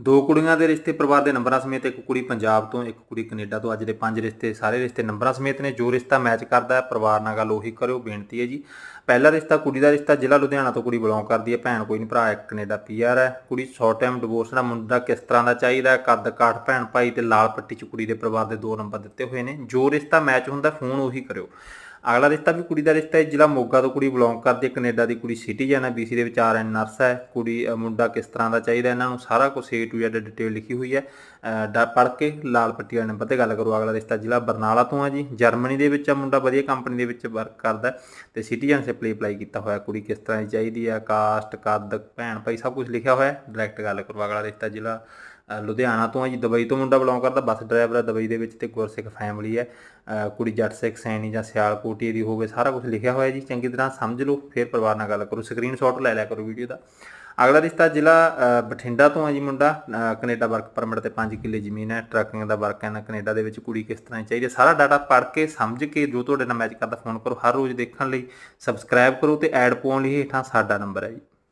ਦੋ ਕੁੜੀਆਂ ਦੇ ਰਿਸ਼ਤੇ ਪਰਿਵਾਰ ਦੇ ਨੰਬਰਾਂ ਸਮੇਤ ਇੱਕ ਕੁੜੀ ਪੰਜਾਬ ਤੋਂ, ਇੱਕ ਕੁੜੀ ਕੈਨੇਡਾ ਤੋਂ। ਅੱਜ ਦੇ ਪੰਜ ਰਿਸ਼ਤੇ, ਸਾਰੇ ਰਿਸ਼ਤੇ ਨੰਬਰਾਂ ਸਮੇਤ ਨੇ। ਜੋ ਰਿਸ਼ਤਾ ਮੈਚ ਕਰਦਾ ਹੈ, ਪਰਿਵਾਰ ਨਾਲ ਗੱਲ ਉਹੀ ਕਰਿਓ, ਬੇਨਤੀ ਹੈ ਜੀ। ਪਹਿਲਾ ਰਿਸ਼ਤਾ ਕੁੜੀ ਦਾ ਰਿਸ਼ਤਾ ਜ਼ਿਲ੍ਹਾ ਲੁਧਿਆਣਾ ਤੋਂ ਕੁੜੀ ਬਿਲੋਂਗ ਕਰਦੀ ਹੈ। ਭੈਣ ਕੋਈ ਨਹੀਂ, ਭਰਾ ਇੱਕ ਕੈਨੇਡਾ ਪੀਆਰ ਹੈ। ਕੁੜੀ ਸ਼ਾਰਟ ਟਾਈਮ ਡਿਵੋਰਸ ਦਾ ਮੁੰਡਾ ਕਿਸ ਤਰ੍ਹਾਂ ਦਾ ਚਾਹੀਦਾ ਹੈ? ਕੱਦ ਕਾਠ, ਭੈਣ ਭਾਈ ਤੇ ਲਾਲ ਪੱਟੀ ਚ ਕੁੜੀ ਦੇ ਪਰਿਵਾਰ ਦੇ ਦੋ ਨੰਬਰ ਦਿੱਤੇ ਹੋਏ ਨੇ। ਜੋ ਰਿਸ਼ਤਾ ਮੈਚ ਹੁੰਦਾ, ਫੋਨ ਉਹੀ ਕਰਿਓ। ਅਗਲਾ ਰਿਸ਼ਤਾ ਵੀ ਕੁੜੀ ਦਾ ਰਿਸ਼ਤਾ ਹੈ, ਜ਼ਿਲ੍ਹਾ ਮੋਗਾ ਤੋਂ ਕੁੜੀ ਬਿਲੋਂਗ ਕਰਦੀ ਹੈ, ਕੈਨੇਡਾ ਦੀ ਕੁੜੀ ਸਿਟੀਜ਼ਨ ਹੈ ਬੀਸੀ ਦੇ ਵਿੱਚ ਆਰ ਐਨ ਨਰਸ ਹੈ, ਕੁੜੀ ਮੁੰਡਾ ਕਿਸ ਤਰ੍ਹਾਂ ਦਾ ਚਾਹੀਦਾ ਇਹਨਾਂ ਨੂੰ ਸਾਰਾ ਕੁਝ ਏ ਟੂ ਜ਼ੈਡ ਡਿਟੇਲ ਲਿਖੀ ਹੋਈ ਹੈ। ਪੜ੍ਹ ਕੇ ਲਾਲ ਪੱਟੀ ਵਾਲੇ ਨੰਬਰ ਤੇ ਗੱਲ ਕਰੋ, ਅਗਲਾ ਰਿਸ਼ਤਾ ਜ਼ਿਲ੍ਹਾ ਬਰਨਾਲਾ ਤੋਂ ਹੈ ਜੀ, ਜਰਮਨੀ ਦੇ ਵਿੱਚ ਆ ਮੁੰਡਾ ਵਧੀਆ ਕੰਪਨੀ ਦੇ ਵਿੱਚ ਵਰਕ ਕਰਦਾ ਹੈ ਤੇ ਸਿਟੀਜ਼ਨਸ਼ਿਪ ਲਈ ਅਪਲਾਈ ਕੀਤਾ ਹੋਇਆ, ਕੁੜੀ ਕਿਸ ਤਰ੍ਹਾਂ ਦੀ ਚਾਹੀਦੀ ਹੈ ਕਾਸਟ ਕੱਦ, ਭੈਣ, ਭਾਈ ਸਭ ਕੁਝ ਲਿਖਿਆ ਹੋਇਆ ਡਾਇਰੈਕਟ ਗੱਲ ਕਰੋ, ਅਗਲਾ ਰਿਸ਼ਤਾ ਜ਼ਿਲ੍ਹਾ ਲੁਧਿਆਣਾ ਤੋਂ ਹੈ ਜੀ ਦੁਬਈ ਤੋਂ ਮੁੰਡਾ ਬਿਲੋਂਗ ਕਰਦਾ ਬੱਸ ਡਰਾਈਵਰ ਹੈ ਦੁਬਈ ਦੇ ਵਿੱਚ ਤੇ ਗੁਰਸਿੱਖ ਫੈਮਿਲੀ ਹੈ ਕੁੜੀ ਜੱਟ ਸਿੱਖ ਸੈਣੀ ਜਾਂ ਸਿਆਲਕੋਟੀ ਦੀ ਹੋਵੇ ਸਾਰਾ ਕੁਝ ਲਿਖਿਆ ਹੋਇਆ ਜੀ ਚੰਗੀ ਤਰ੍ਹਾਂ ਸਮਝ ਲਓ ਫਿਰ ਪਰਿਵਾਰ ਨਾਲ ਗੱਲ ਕਰੋ ਸਕਰੀਨਸ਼ਾਟ ਲੈ ਲਿਆ ਕਰੋ ਵੀਡੀਓ ਦਾ। ਅਗਲਾ ਰਿਸ਼ਤਾ ਜ਼ਿਲ੍ਹਾ ਬਠਿੰਡਾ ਤੋਂ ਹੈ ਜੀ ਮੁੰਡਾ ਅ, ਕੈਨੇਡਾ ਵਰਕ ਪਰਮਿਟ ਤੇ 5 ਕਿੱਲੇ ਜ਼ਮੀਨ ਹੈ ਟਰੱਕਿੰਗ ਦਾ ਵਰਕ ਹੈ ਨਾ ਕੈਨੇਡਾ ਦੇ ਵਿੱਚ ਕੁੜੀ ਕਿਸ ਤਰ੍ਹਾਂ ਦੀ ਚਾਹੀਦੀ ਹੈ ਸਾਰਾ ਡਾਟਾ ਪੜ੍ਹ ਕੇ ਸਮਝ ਕੇ ਜੋ ਤੁਹਾਡੇ ਨਾਲ ਮੈਚ ਕਰਦਾ ਫੋਨ ਕਰੋ ਹਰ ਰੋਜ਼ ਦੇਖਣ ਲਈ ਸਬਸਕ੍ਰਾਈਬ ਕਰੋ ਤੇ ਐਡ ਪਾਉਣ ਲਈ ਹੇਠਾਂ ਸਾਡਾ ਨੰਬਰ ਹੈ ਜੀ।